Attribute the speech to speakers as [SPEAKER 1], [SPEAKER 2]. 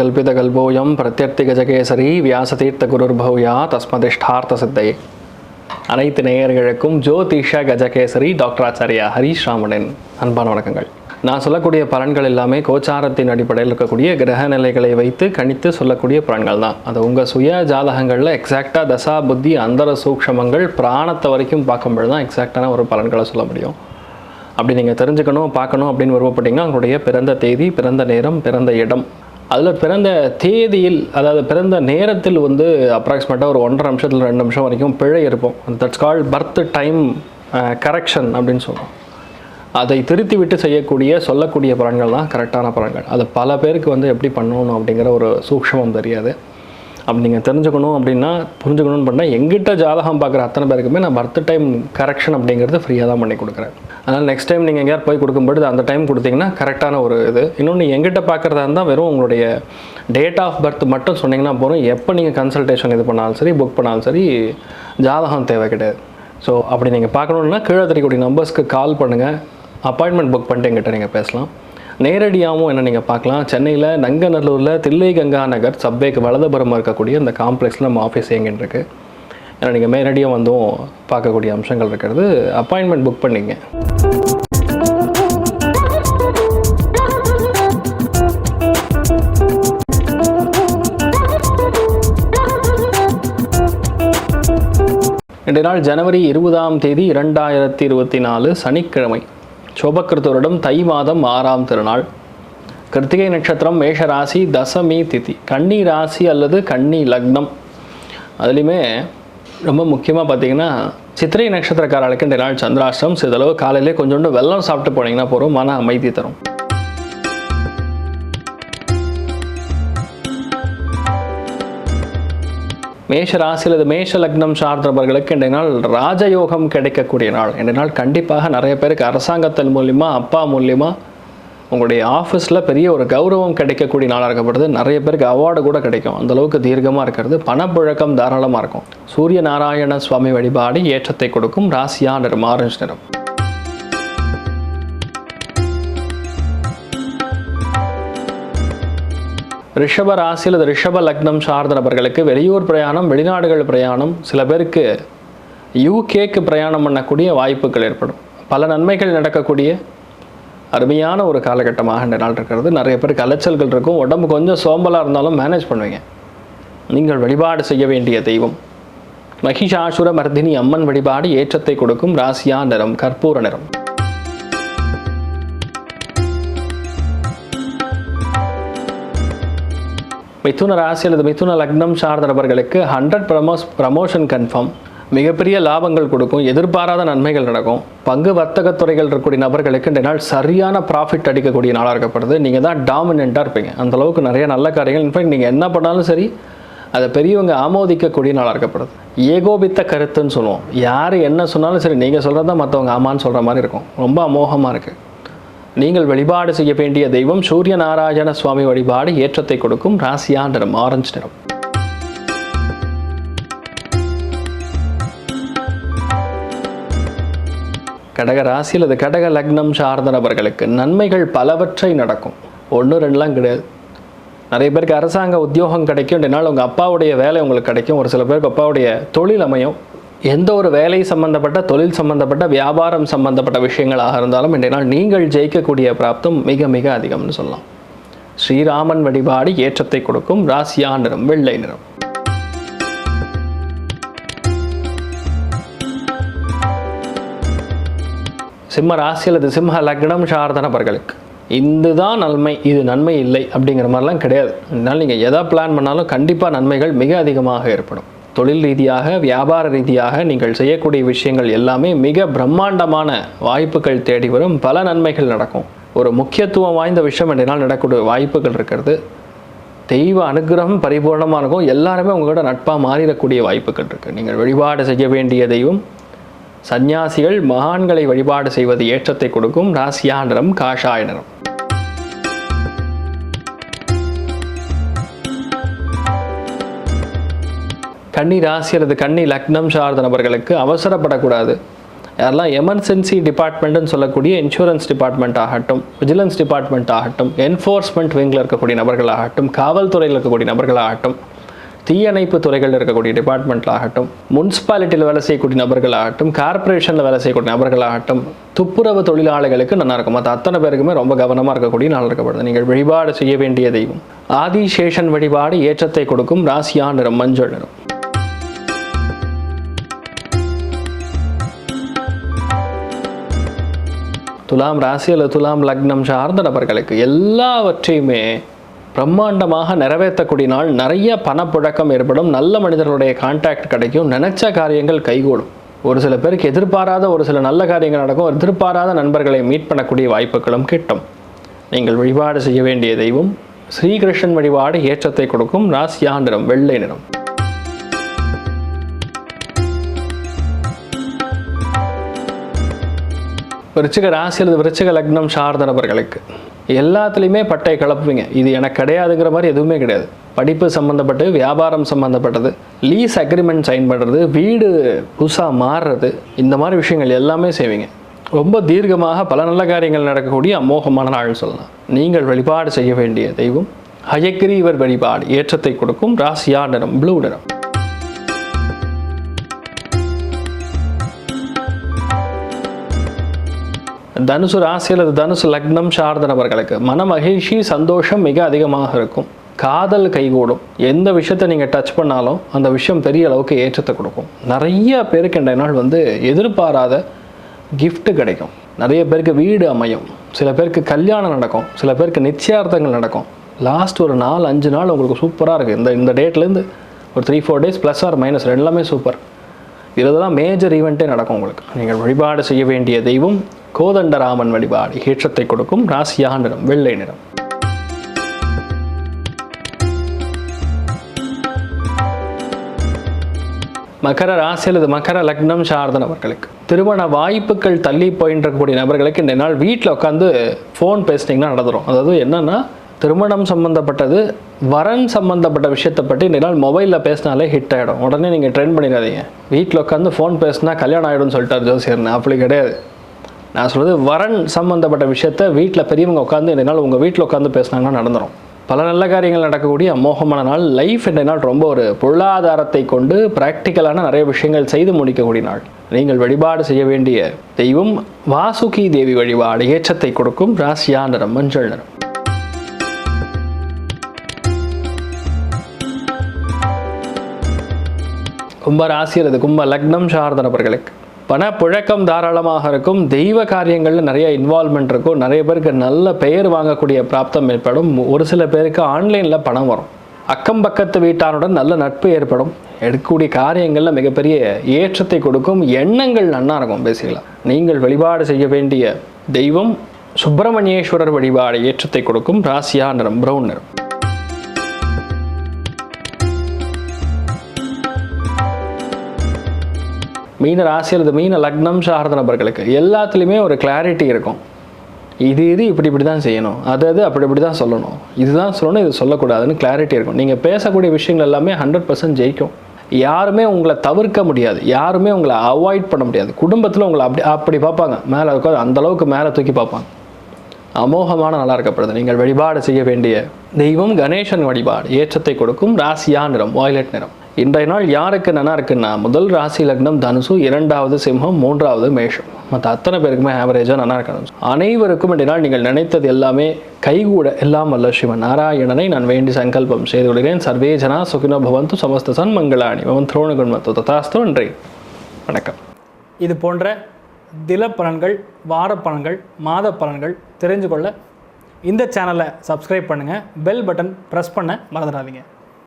[SPEAKER 1] அத்திகல்பிதகல்போயம் பிரத்யர்த்திகஜகேசரி வியாசதீர்த்த குருர்பௌயா தஸ்மதிஷ்டார்த்த சித்தையே அனைத்து நேயர்களுக்கும் ஜோதிஷ கஜகேசரி டாக்டர் ஆச்சாரியா ஹரீஷ் ராமனின் அன்பான வணக்கங்கள். நான் சொல்லக்கூடிய பலன்கள் எல்லாமே கோச்சாரத்தின் அடிப்படையில் இருக்கக்கூடிய கிரக நிலைகளை வைத்து கணித்து சொல்லக்கூடிய பலன்கள் தான். அது உங்கள் சுய ஜாதகங்களில் எக்ஸாக்டாக தசா புத்தி அந்தர சூக்ஷமங்கள் பிராணத்தை வரைக்கும் பார்க்கும்பொழுது தான் எக்ஸாக்டான ஒரு பலன்களை சொல்ல முடியும். அப்படி நீங்கள் தெரிஞ்சுக்கணும் பார்க்கணும் அப்படின்னு விருப்பப்பட்டீங்கன்னா உங்களுடைய பிறந்த தேதி பிறந்த நேரம் பிறந்த இடம் அதில் பிறந்த தேதியில் அதாவது பிறந்த நேரத்தில் வந்து அப்ராக்சிமேட்டாக ஒரு ஒன்றரை நிமிஷத்தில் ரெண்டு நிமிஷம் வரைக்கும் பிழை இருப்போம். That's call birth time correction அப்படின்னு சொல்லுவோம் அதை திருத்தி விட்டு செய்யக்கூடிய சொல்லக்கூடிய பலன்கள் தான் கரெக்டான பலன்கள். அது பல பேருக்கு வந்து எப்படி பண்ணணும் அப்படிங்கிற ஒரு சூக்ஷமம் தெரியாது. அப்படி நீங்கள் தெரிஞ்சுக்கணும் அப்படின்னா புரிஞ்சுக்கணும்னு பண்ணால் எங்கிட்ட ஜாதகம் பார்க்குற அத்தனை பேருக்குமே நான் பர்த் டைம் கரெக்ஷன் அப்படிங்கிறது ஃப்ரீயாக தான் பண்ணி கொடுக்குறேன். அதனால் நெக்ஸ்ட் டைம் நீங்கள் எங்கேயாவது போய் கொடுக்கும்போது அந்த டைம் கொடுத்தீங்கன்னா கரெக்டான ஒரு இது. இன்னொன்று எங்கிட்ட பார்க்குறதா இருந்தால் வெறும் உங்களுடைய டேட் ஆஃப் பர்த் மட்டும் சொன்னீங்கன்னா போதும். எப்போ நீங்கள் கன்சல்டேஷன் இது பண்ணாலும் சரி புக் பண்ணாலும் சரி ஜாதகம் தேவை கிடையாது. ஸோ அப்படி நீங்கள் பார்க்கணுன்னா கீழே தெரியக்கூடிய நம்பர்ஸ்க்கு கால் பண்ணுங்கள் அப்பாயின்மெண்ட் புக் பண்ணிட்டு எங்கிட்ட நீங்கள் பேசலாம். நேரடியாகவும் என்ன நீங்கள் பார்க்கலாம். சென்னையில் நங்கநல்லூரில் தில்லை கங்கா நகர் சப்வேக்கு வலதுபுறமாக இருக்கக்கூடிய இந்த காம்ப்ளெக்ஸில் நம்ம ஆஃபீஸ் எங்கேன்னு இருக்குது ஏன்னா நீங்கள் நேரடியாக வந்தும் பார்க்கக்கூடிய அம்சங்கள் இருக்கிறது. அப்பாயின்மெண்ட் புக் பண்ணிங்க. இன்றைய நாள் ஜனவரி இருபதாம் தேதி இரண்டாயிரத்தி இருபத்தி நாலு சனிக்கிழமை. சோபக்கிருத்தருடன் தை மாதம் ஆறாம் திருநாள். கிருத்திகை நட்சத்திரம் மேஷ ராசி தசமி திதி. கன்னி ராசி அல்லது கன்னி லக்னம். அதுலேயுமே ரொம்ப முக்கியமாக பார்த்தீங்கன்னா சித்திரை நட்சத்திரக்காரர்களுக்கு இந்த நாள் சந்திராஷ்டம் சிறிதளவு காலையிலே கொஞ்சோண்டு வெள்ளம் சாப்பிட்டு போனீங்கன்னா போகிறோம் மன அமைதி தரும். மேஷ ராசி அல்லது மேஷ லக்னம் சார்ந்தவர்களுக்கு இன்றைய நாள் ராஜயோகம் கிடைக்கக்கூடிய நாள். இன்றைய நாள் கண்டிப்பாக நிறைய பேருக்கு அரசாங்கத்தின் மூலியமாக அப்பா மூலியமாக உங்களுடைய ஆஃபீஸில் பெரிய ஒரு கௌரவம் கிடைக்கக்கூடிய நாளாக இருக்கப்படுது. நிறைய பேருக்கு அவார்டு கூட கிடைக்கும். அந்த அளவுக்கு தீர்க்கமாக இருக்கிறது. பணப்புழக்கம் தாராளமாக இருக்கும். சூரிய நாராயண சுவாமி வழிபாடு ஏற்றத்தை கொடுக்கும். ராசியா நிறம் ஆரஞ்சு நிறம். ரிஷப ராசி அல்லது ரிஷப லக்னம் சார்ந்த நபர்களுக்கு வெளியூர் பிரயாணம் வெளிநாடுகள் பிரயாணம் சில பேருக்கு யூகேக்கு பிரயாணம் பண்ணக்கூடிய வாய்ப்புகள் ஏற்படும். பல நன்மைகள் நடக்கக்கூடிய அருமையான ஒரு காலகட்டமாக இந்த நாள் இருக்கிறது. நிறைய பேருக்கு அலைச்சல்கள் இருக்கும். உடம்பு கொஞ்சம் சோம்பலாக இருந்தாலும் மேனேஜ் பண்ணுவீங்க. நீங்கள் வழிபாடு செய்ய வேண்டிய தெய்வம். மகிஷாசுர மர்தினி அம்மன் வழிபாடு ஏற்றத்தை கொடுக்கும். ராசியா நிறம் கற்பூர நிறம். மிதுன ராசி அல்லது மிதுன லக்னம் சார்ந்த நபர்களுக்கு ஹண்ட்ரட் ப்ரமோஸ் ப்ரமோஷன் கன்ஃபார்ம் மிகப்பெரிய லாபங்கள் கொடுக்கும் எதிர்பாராத நன்மைகள் நடக்கும். பங்கு வர்த்தகத் துறைகள் இருக்கக்கூடிய நபர்களுக்கு இந்த நாள் சரியான ப்ராஃபிட் அடிக்கக்கூடிய நாளாக இருக்கப்படுது. நீங்கள் தான் டாமினண்ட்டாக இருப்பீங்க. அந்த அளவுக்கு நிறைய நல்ல காரியங்கள். இன்ஃபேக்ட் நீங்கள் என்ன பண்ணாலும் சரி அதை பெரியவங்க ஆமோதிக்கக்கூடிய நாளாக இருக்கப்படுது. ஏகோபித்த கருத்துன்னு சொல்லுவோம். யார் என்ன சொன்னாலும் சரி நீங்கள் சொல்கிறது தான் மற்றவங்க ஆமான்னு சொல்கிற மாதிரி இருக்கும். ரொம்ப அமோகமாக இருக்குது நீங்கள் வழிபாடு செய்ய வேண்டிய தெய்வம் சூரிய நாராயண சுவாமி வழிபாடு ஏற்றத்தை கொடுக்கும் ராசியா நிறம் ஆரஞ்சு நிறம். கடக ராசி அல்லது கடக லக்னம் சார்ந்த நபர்களுக்கு நன்மைகள் பலவற்றை நடக்கும். ஒன்று ரெண்டுலாம் கிடையாது. நிறைய பேருக்கு அரசாங்க உத்தியோகம் கிடைக்கும். ரெண்டு நாள் உங்கள் அப்பாவுடைய வேலை உங்களுக்கு கிடைக்கும். ஒரு சில பேருக்கு அப்பாவுடைய தொழில் அமையும். எந்த ஒரு வேலை சம்பந்தப்பட்ட தொழில் சம்பந்தப்பட்ட வியாபாரம் சம்பந்தப்பட்ட விஷயங்களாக இருந்தாலும் இன்றைய நாள் நீங்கள் ஜெயிக்கக்கூடிய பிராப்தம் மிக மிக அதிகம்னு சொல்லலாம். ஸ்ரீராமன் வழிபாடு ஏற்றத்தை கொடுக்கும் ராசியா நிறம் வெள்ளை நிறம். சிம்ம ராசி அல்லது சிம்ம லக்னம் சார்ந்த நபர்களுக்கு இதுதான் நன்மை இது நன்மை இல்லை அப்படிங்கிற மாதிரிலாம் கிடையாது. அதனால் நீங்கள் எதை பிளான் பண்ணாலும் கண்டிப்பாக நன்மைகள் மிக அதிகமாக ஏற்படும். தொழில் ரீதியாக வியாபார ரீதியாக நீங்கள் செய்யக்கூடிய விஷயங்கள் எல்லாமே மிக பிரம்மாண்டமான வாய்ப்புகள் தேடி வரும். பல நன்மைகள் நடக்கும். ஒரு முக்கியத்துவம் வாய்ந்த விஷயம் என்றால் நடக்கக்கூடிய வாய்ப்புகள் இருக்கிறது. தெய்வ அனுகிரகம் பரிபூர்ணமாக இருக்கும். எல்லாருமே உங்களோட நட்பாக மாறிடக்கூடிய வாய்ப்புகள் இருக்குது நீங்கள் வழிபாடு செய்ய வேண்டிய தெய்வம். சந்நியாசிகள் மகான்களை வழிபாடு செய்வது ஏற்றத்தை கொடுக்கும். ராசியா நிறம் காஷாய நிறம். கன்னி ராசி அல்லது கன்னி லக்னம் சார்ந்த நபர்களுக்கு அவசரப்படக்கூடாது. யாரெல்லாம் எமர்ஜென்சி டிபார்ட்மெண்ட்டுன்னு சொல்லக்கூடிய இன்சூரன்ஸ் டிபார்ட்மெண்ட் ஆகட்டும் விஜிலன்ஸ் டிபார்ட்மெண்ட் ஆகட்டும் என்ஃபோர்ஸ்மெண்ட் விங்கில் இருக்கக்கூடிய நபர்களாகட்டும் காவல்துறையில் இருக்கக்கூடிய நபர்களாகட்டும் தீயணைப்பு துறைகளில் இருக்கக்கூடிய டிபார்ட்மெண்ட்டில் ஆகட்டும் முனிசிபாலிட்டியில் வேலை செய்யக்கூடிய நபர்களாகட்டும் கார்பரேஷனில் கார்ப்பரேஷனில் வேலை செய்யக்கூடிய நபர்களாகட்டும் துப்புரவு தொழிலாளிகளுக்கு நல்லா இருக்கும்? மற்ற அத்தனை பேருக்குமே ரொம்ப கவனமாக இருக்கக்கூடிய நாள் இருக்கப்படுது நீங்கள் வழிபாடு செய்ய வேண்டிய தெய்வம். ஆதிசேஷன் வழிபாடு ஏற்றத்தை கொடுக்கும் ராசியா நிறம் மஞ்சள் நிறம். துலாம் ராசி அல்லது துலாம் லக்னம் சார்ந்த நபர்களுக்கு எல்லாவற்றையுமே பிரம்மாண்டமாக நிறைவேற்றக்கூடிய நாள். நிறைய பணப்புழக்கம் ஏற்படும். நல்ல மனிதர்களுடைய கான்டாக்ட் கிடைக்கும். நினைச்ச காரியங்கள் கைகூடும். ஒரு சில பேருக்கு எதிர்பாராத ஒரு சில நல்ல காரியங்கள் நடக்கும். எதிர்பாராத நண்பர்களை மீட் பண்ணக்கூடிய வாய்ப்புகளும் கிட்டும். நீங்கள் வழிபாடு செய்ய வேண்டிய தெய்வம். ஸ்ரீகிருஷ்ணன் வழிபாடு ஏற்றத்தை கொடுக்கும். ராசியா நிறம் வெள்ளை நிறம். விருச்சிக ராசி அல்லது விருச்சிக லக்னம் சார்ந்த நபர்களுக்கு எல்லாத்துலேயுமே பட்டை கிளப்புவீங்க. இது எனக்கு கிடையாதுங்கிற மாதிரி எதுவுமே கிடையாது. படிப்பு சம்மந்தப்பட்டது வியாபாரம் சம்மந்தப்பட்டது லீஸ் அக்ரிமெண்ட் சைன் பண்ணுறது வீடு புதுசாக மாறுறது இந்த மாதிரி விஷயங்கள் எல்லாமே செய்வீங்க. ரொம்ப தீர்க்கமாக பல நல்ல காரியங்கள் நடக்கக்கூடிய அமோகமான நாள் சொல்லலாம். நீங்கள் வழிபாடு செய்ய வேண்டிய தெய்வம் ஹயக்ரீவர் வழிபாடு ஏற்றத்தை கொடுக்கும் ராசியா நிறம் ப்ளூ நிறம். தனுசு ராசி அல்லது தனுசு லக்னம் சார்ந்த நபர்களுக்கு மன மகிழ்ச்சி சந்தோஷம் மிக அதிகமாக இருக்கும். காதல் கைகூடும். எந்த விஷயத்தை நீங்கள் டச் பண்ணாலும் அந்த விஷயம் பெரிய அளவுக்கு ஏற்றத்தை கொடுக்கும். நிறைய பேருக்கு இன்றைய நாள் வந்து எதிர்பாராத கிஃப்ட்டு கிடைக்கும். நிறைய பேருக்கு வீடு அமையும். சில பேருக்கு கல்யாணம் நடக்கும். சில பேருக்கு நிச்சயார்த்தங்கள் நடக்கும். லாஸ்ட் ஒரு நாலு அஞ்சு நாள் உங்களுக்கு சூப்பராக இருக்குது இந்த இந்த டேட்லேருந்து ஒரு three four days plus or minus எல்லாமே சூப்பர் இதில் தான் மேஜர் ஈவெண்ட்டே நடக்கும் உங்களுக்கு. நீங்கள் வழிபாடு செய்ய வேண்டிய தெய்வம் கோதண்டராமன் வழிபாடு ஏற்றத்தை கொடுக்கும் ராசியாக நிறம் வெள்ளை நிறம். மகர ராசி அல்லது மகர லக்னம் சார்ந்த நபர்களுக்கு. திருமண வாய்ப்புகள் தள்ளி போயின்றக்கூடிய நபர்களுக்கு இந்த நாள் வீட்டில் உட்காந்து ஃபோன் பேசுனீங்கன்னா நடந்துடும் அதாவது என்னன்னா திருமணம் சம்மந்தப்பட்டது வரன் சம்மந்தப்பட்ட விஷயத்தை பற்றி இந்த நாள் மொபைலில் பேசினாலே ஹிட் ஆகிடும் உடனே நீங்கள் ட்ரெண்ட் பண்ணிடாதீங்க. வீட்டில் உட்காந்து ஃபோன் பேசினா கல்யாணம் ஆகிடும்னு சொல்லிட்டார் ஜோசியர்னு. அப்படி கிடையாது. நான் சொல்கிறது வரன் சம்மந்தப்பட்ட விஷயத்த வீட்டில் பெரியவங்க உட்காந்து இந்த நாள் உங்கள் வீட்டில் உட்காந்து பேசுனாங்கன்னா நடந்துடும் பல நல்ல காரியங்கள் நடக்கக்கூடிய அமோகமான நாள் லைஃப் என்ற நாள் ரொம்ப ஒரு பொருளாதாரத்தை கொண்டு ப்ராக்டிக்கலான நிறைய விஷயங்கள் செய்து முடிக்கக்கூடிய நாள். நீங்கள் வழிபாடு செய்ய வேண்டிய தெய்வம் வாசுகி தேவி வழிபாடு ஏற்றத்தை கொடுக்கும் ராசியா நிறம் மஞ்சள் நிறம். கும்ப ராசி அல்லது கும்ப லக்னம் சார்ந்த நபர்களுக்கு பணப்புழக்கம் தாராளமாக இருக்கும். தெய்வ காரியங்களில் நிறைய இன்வால்மெண்ட் இருக்கும். நிறைய பேருக்கு நல்ல பெயர் வாங்கக்கூடிய பிராப்தம் ஏற்படும். ஒரு சில பேருக்கு ஆன்லைனில் பணம் வரும். அக்கம் பக்கத்து வீட்டாருடன் நல்ல நட்பு ஏற்படும். எடுக்கக்கூடிய காரியங்களில் மிகப்பெரிய ஏற்றத்தை கொடுக்கும். எண்ணங்கள் நன்னா இருக்கும் பேசிக்கலாம் நீங்கள் வழிபாடு செய்ய வேண்டிய தெய்வம் சுப்பிரமணியேஸ்வரர் வழிபாடு ஏற்றத்தை கொடுக்கும். ராசியா நிறம் பிரவுன் நிறம். மீன ராசி அல்லது மீன லக்னம் சார்ந்த நபர்களுக்கு எல்லாத்துலேயுமே ஒரு கிளாரிட்டி இருக்கும். இது இது இப்படி இப்படி தான் செய்யணும். அது அது அப்படி இப்படி தான் சொல்லணும். இதுதான் சொல்லணும் இது சொல்லக்கூடாதுன்னு கிளாரிட்டி இருக்கும். நீங்கள் பேசக்கூடிய விஷயங்கள் எல்லாமே ஹண்ட்ரட் பர்சன்ட் ஜெயிக்கும். யாருமே உங்களை தவிர்க்க முடியாது. யாருமே உங்களை அவாய்ட் பண்ண முடியாது. குடும்பத்தில் உங்களை அப்படி அப்படி பார்ப்பாங்க. மேலே உட்காந்து அந்த அளவுக்கு மேலே தூக்கி பார்ப்பாங்க. அமோகமான நல்லா இருக்கப்படுது. நீங்கள் வழிபாடு செய்ய வேண்டிய தெய்வம் கணேசன் வழிபாடு. ஏற்றத்தை கொடுக்கும். ராசியா நிறம் வாய்லெட் நிறம். இன்றைய நாள் யாருக்கு நல்லா இருக்குன்னா முதல் ராசி லக்னம் தனுசு இரண்டாவது சிம்மம் மூன்றாவது மேஷம். மற்ற அத்தனை பேருக்குமே ஆவரேஜாக நல்லா இருக்கணும். அனைவருக்கும் இன்றைய நாள் நீங்கள் நினைத்தது எல்லாமே கைகூட எல்லாம் வல்ல சிவன். நாராயணனை நான் வேண்டி சங்கல்பம் செய்து கொள்கிறேன். சர்வே ஜனா சுகினோ பவந்து சமஸ்த சன் மங்களாணி. பவன் துரோணகுண்மத்து ததாஸ்து நன்றி. வணக்கம்.
[SPEAKER 2] இது போன்ற தில பலன்கள் வார பலன்கள் மாத பலன்கள் தெரிஞ்சு கொள்ள இந்த சேனலை சப்ஸ்கிரைப் பண்ணுங்கள் பெல் பட்டன் ப்ரெஸ் பண்ண மறந்துடாதீங்க.